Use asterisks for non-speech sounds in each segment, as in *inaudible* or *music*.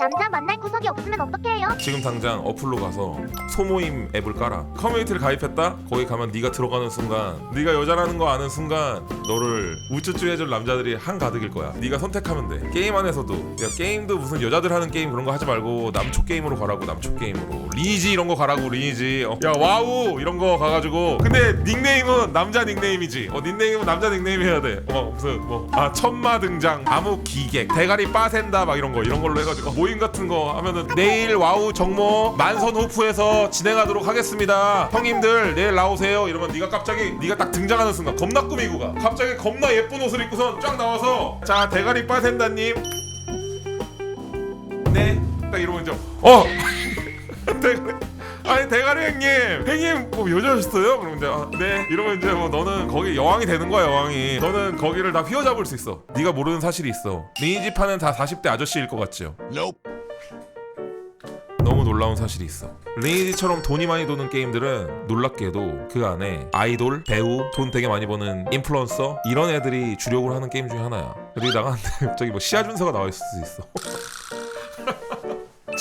남자 만날 구석이 없으면 어떻게 해요? 지금 당장 어플로 가서 소모임 앱을 깔아. 커뮤니티를 가입했다? 거기 가면 네가 들어가는 순간 네가 여자라는 거 아는 순간 너를 우쭈쭈 해줄 남자들이 한가득일 거야. 네가 선택하면 돼. 게임 안에서도. 야 게임도 무슨 여자들 하는 게임 그런 거 하지 말고 남초 게임으로 가라고 남초 게임으로. 리니지 이런 거 가라고 리니지. 어. 야 와우! 이런 거 가가지고. 근데 닉네임은 남자 닉네임이지. 어 닉네임은 남자 닉네임 해야 돼어 무슨 뭐아 천마 등장 암흑 기객 대가리 빠센다 막 이런 거 이런 걸로 해가지고. 모임 같은 거 하면은 내일 와우 정모 만선 호프에서 진행하도록 하겠습니다. 형님들 내일 나오세요. 이러면 네가 갑자기 네가 딱 등장하는 순간 겁나 꾸미고 가. 갑자기 겁나 예쁜 옷을 입고선 쫙 나와서 자 대가리 빠센다님. 네 딱 이러면 이제 어! *laughs* 대가리 아니 대가리 형님. 형님 뭐 여자였어요? 그러면 이제 아, 네. 이러면 이제 뭐 너는 거기 여왕이 되는 거야 여왕이. 너는 거기를 다 휘어잡을 수 있어. 네가 모르는 사실이 있어. 리니지 파는 다 40대 아저씨일 것 같죠? 너무 놀라운 사실이 있어. 리니지처럼 돈이 많이 도는 게임들은 놀랍게도 그 안에 아이돌, 배우, 돈 되게 많이 버는 인플루언서 이런 애들이 주력으로 하는 게임 중에 하나야. 그리고 나가는데 갑자기 뭐 시아준서가 나와 있을 수도 있어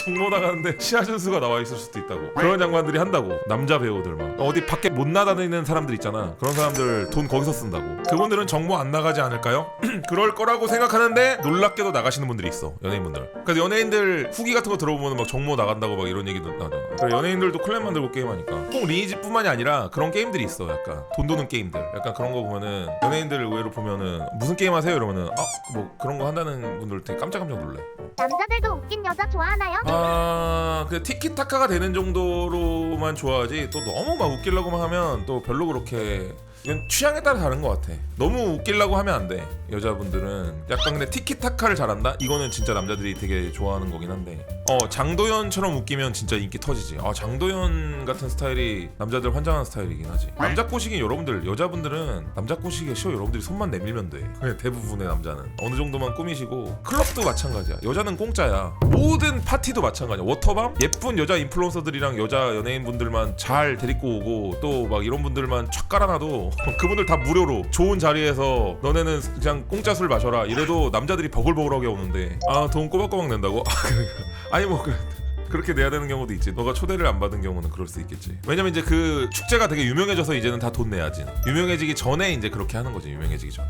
정모 나가는데 시아준수가 나와 있을 수도 있다고. 그런 장관들이 한다고. 남자 배우들만. 어디 밖에 못 나다니는 사람들 있잖아. 그런 사람들 돈 거기서 쓴다고. 그분들은 정모 안 나가지 않을까요? *clears throat* 그럴 거라고 생각하는데 놀랍게도 나가시는 분들이 있어 연예인분들. 그래서 연예인들 후기 같은 거 들어보면 막 정모 나간다고 막 이런 얘기도 나잖아 그래 연예인들도 클랜 만들고 게임하니까. 꼭 리니지뿐만이 아니라 그런 게임들이 있어 약간. 돈 도는 게임들. 약간 그런 거 보면은 연예인들 의외로 보면은 무슨 게임 하세요? 이러면은 아 뭐 그런 거 한다는 분들 되게 깜짝깜짝 놀래. 남자들도 웃긴 여자 좋아하나요? 아, 그 티키타카가 되는 정도로만 좋아하지? 또 너무 막 웃기려고만 하면 또 별로 그렇게 이건 취향에 따라 다른 것 같아. 너무 웃기려고 하면 안 돼. 여자분들은 약간 근데 티키타카를 잘한다? 이거는 진짜 남자들이 되게 좋아하는 거긴 한데. 어 장도연처럼 웃기면 진짜 인기 터지지. 아 장도연 같은 스타일이 남자들 환장하는 스타일이긴 하지. 남자 꼬시기 여러분들 여자분들은 남자 꼬시기 쉬워 여러분들이 손만 내밀면 돼. 그냥 대부분의 남자는 어느 정도만 꾸미시고 클럽도 마찬가지야. 여자는 공짜야. 모든 파티도 마찬가지야. 워터밤 예쁜 여자 인플루언서들이랑 여자 연예인분들만 잘 데리고 오고 또 막 이런 분들만 촥 깔아놔도 그분들 다 무료로 좋은 자리에서 너네는 그냥 공짜 술 마셔라 이래도 남자들이 버글버글하게 오는데 아 돈 꼬박꼬박 낸다고? *laughs* 아니 뭐 그, 그렇게 내야 되는 경우도 있지. 너가 초대를 안 받은 경우는 그럴 수 있겠지. 왜냐면 이제 그 축제가 되게 유명해져서 이제는 다 돈 내야지. 유명해지기 전에 이제 그렇게 하는 거지. 유명해지기 전에.